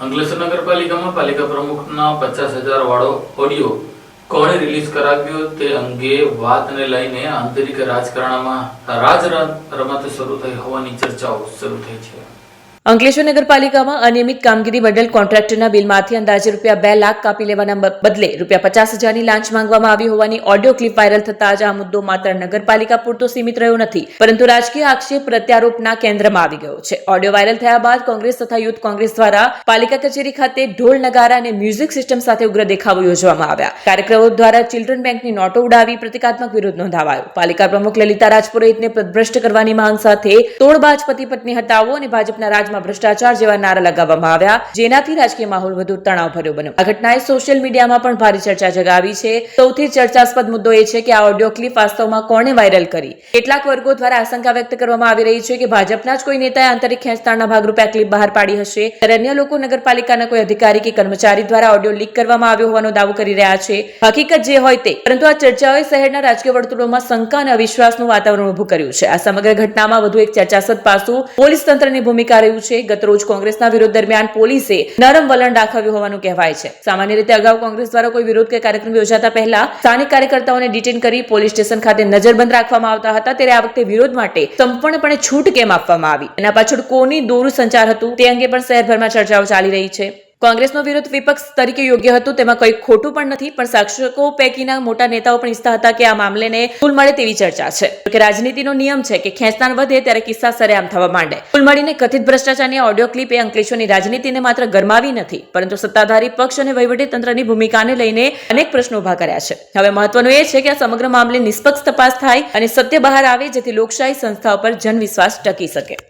અંકલેશ્વર નગરપાલિકામાં પાલિકા પ્રમુખના પચાસ હજાર વાળો ઓડિયો કોણે રિલીઝ કરાવ્યો તે અંગે વાતને લઈને આંતરિક રાજકારણમાં રાજ રમત શરૂ થઈ હોવાની ચર્ચાઓ શરૂ થઈ છે. અંકલેશ્વર નગરપાલિકામાં અનિયમિત કામગીરી બદલ કોન્ટ્રાક્ટરના બિલમાંથી અંદાજે રૂપિયા બે લાખ કાપી લેવાના બદલે રૂપિયા પચાસ હજારની લાંચ માંગવામાં આવી હોવાની ઓડિયો ક્લિપ વાયરલ થતા જ આ મુદ્દો માત્ર નગરપાલિકા પૂરતો સીમિત રહ્યો નથી, પરંતુ રાજકીય આક્ષેપ પ્રત્યારોપના કેન્દ્રમાં આવી ગયો છે. ઓડિયો વાયરલ થયા બાદ કોંગ્રેસ તથા યુથ કોંગ્રેસ દ્વારા પાલિકા કચેરી ખાતે ઢોલ નગારા અને મ્યુઝિક સિસ્ટમ સાથે ઉગ્ર દેખાવો યોજવામાં આવ્યા. કાર્યક્રમો દ્વારા ચિલ્ડ્રન બેંકની નોટો ઉડાવી પ્રતિકાત્મક વિરોધ નોંધાવાયો. પાલિકા પ્રમુખ લલિતા રાજપુરોહિતને પદભ્રષ્ટ કરવાની માંગ સાથે તોડબાજ પતિ પત્ની હટાવો અને ભાજપના રાજમાં ભ્રષ્ટાચાર જેવા નારા લગાવવામાં આવ્યા, જેનાથી રાજકીય માહોલ વધુ તણાવભર્યો બન્યો. આ ઘટનાએ સોશિયલ મીડિયામાં પણ ભારે ચર્ચા જગાવી છે. સૌથી ચર્ચાસ્પદ મુદ્દો એ છે કે આ ઓડિયો ક્લિપ વાસ્તવમાં કોણે વાયરલ કરી? કેટલાક વર્ગો દ્વારા આશંકા વ્યક્ત કરવામાં આવી રહી છે કે ભાજપના જ કોઈ નેતાએ આંતરિક ખેંચતાણના ભાગરૂપે આ ક્લિપ બહાર પાડી હશે. ત્યારે અન્ય લોકો નગરપાલિકાના કોઈ અધિકારી કે કર્મચારી દ્વારા ઓડિયો લીક કરવામાં આવ્યો હોવાનો દાવો કરી રહ્યા છે. હકીકત જે હોય તે. પરંતુ આ ચર્ચાઓએ શહેરના રાજકીય વર્તુળોમાં શંકા અને અવિશ્વાસનું વાતાવરણ ઊભું કર્યું છે. આ સમગ્ર ઘટનામાં વધુ એક ચર્ચાસ્પદ પાસું પોલીસ તંત્રની ભૂમિકા રહ્યું છે. ગતરોજ કોંગ્રેસના વિરોધ દરમિયાન પોલીસે નરમ વલણ દાખવ્યું હોવાનું કહેવાય છે. સામાન્ય રીતે અગાઉ કોંગ્રેસ દ્વારા કોઈ વિરોધ કે કાર્યક્રમ યોજાતા પહેલા સ્થાનિક કાર્યકર્તાઓને ડિટેન કરી પોલીસ સ્ટેશન ખાતે નજરબંધ રાખવામાં આવતા હતા. ત્યારે આ વખતે વિરોધ માટે સંપૂર્ણપણે છૂટ કેમ આપવામાં આવી? એના પાછળ કોની દોરું સંચાર હતું તે અંગે પણ શહેરભરમાં ચર્ચાઓ ચાલી રહી છે. કોંગ્રેસનો વિરોધ વિપક્ષ તરીકે યોગ્ય હતું, તેમાં કંઈ ખોટું પણ નથી, પણ શાસકો પૈકીના મોટા નેતાઓ પણ ઈચ્છતા હતા કે આ મામલેને કુલ મળે તેવી ચર્ચા છે. કે રાજનીતિનો નિયમ છે કે ખેંચતાણ વધે ત્યારે કિસ્સા સરેઆમ થવા માંડે. કુલ મળીને કથિત ભ્રષ્ટાચારની ઓડિયો ક્લિપ એ અંકલેશ્વરની રાજનીતિને માત્ર ગરમાવી નથી, પરંતુ સત્તાધારી પક્ષ અને વહીવટીતંત્રની ભૂમિકાને લઈને અનેક પ્રશ્નો ઊભા કર્યા છે. હવે મહત્વનું એ છે કે આ સમગ્ર મામલે નિષ્પક્ષ તપાસ થાય અને સત્ય બહાર આવે, જેથી લોકશાહી સંસ્થાઓ પર જનવિશ્વાસ ટકી શકે.